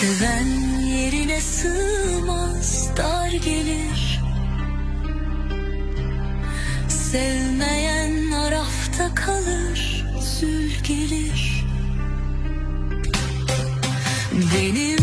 Seven yerine sığmaz dar gelir. Sevmeyen arafta kalır zül gelir. Benim